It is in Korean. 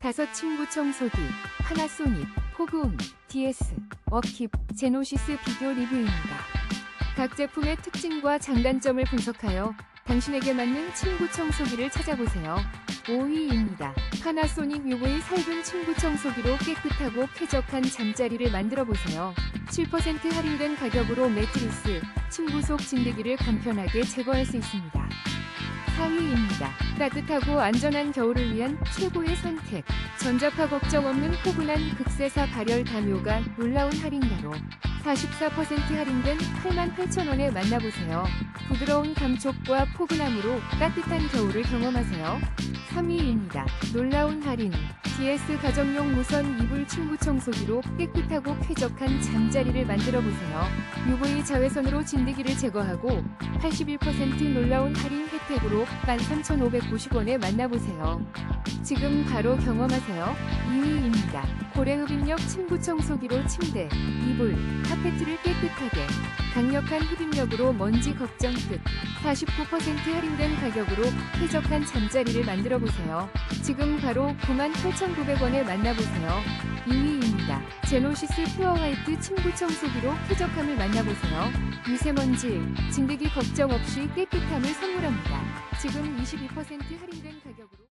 다섯 친구 청소기, 파나소닉, 포그온, DS, 워킵, 제노시스 비교 리뷰입니다. 각 제품의 특징과 장단점을 분석하여 당신에게 맞는 친구 청소기를 찾아보세요. 5위입니다. 파나소닉 UV 살균 친구 청소기로 깨끗하고 쾌적한 잠자리를 만들어 보세요. 7% 할인된 가격으로 매트리스, 침구 속 진드기를 간편하게 제거할 수 있습니다. 4위입니다. 따뜻하고 안전한 겨울을 위한 최고의 선택. 전자파 걱정 없는 포근한 극세사 발열 담요가 놀라운 할인가로 44% 할인된 88,000원에 만나보세요. 부드러운 감촉과 포근함으로 따뜻한 겨울을 경험하세요. 3위입니다. 놀라운 할인. DS 가정용 무선 이불 침구 청소기로 깨끗하고 쾌적한 잠자리를 만들어 보세요. UV 자외선으로 진드기를 제거하고 81% 놀라운 할인 혜택으로 13,590원에 만나보세요. 지금 바로 경험하세요. 2위입니다. 고래흡입력 침구 청소기로 침대, 이불, 카페트를 깨끗하게 강력한 흡입력으로 먼지 걱정 끝 49% 할인된 가격으로 쾌적한 잠자리를 만들어 보세요. 지금 바로 98,900원에 만나보세요. 2위입니다. 제노시스 퓨어 화이트 침구 청소기로 쾌적함을 만나보세요. 미세먼지, 진드기 걱정 없이 깨끗함을 선물합니다. 지금 22% 할인된 가격으로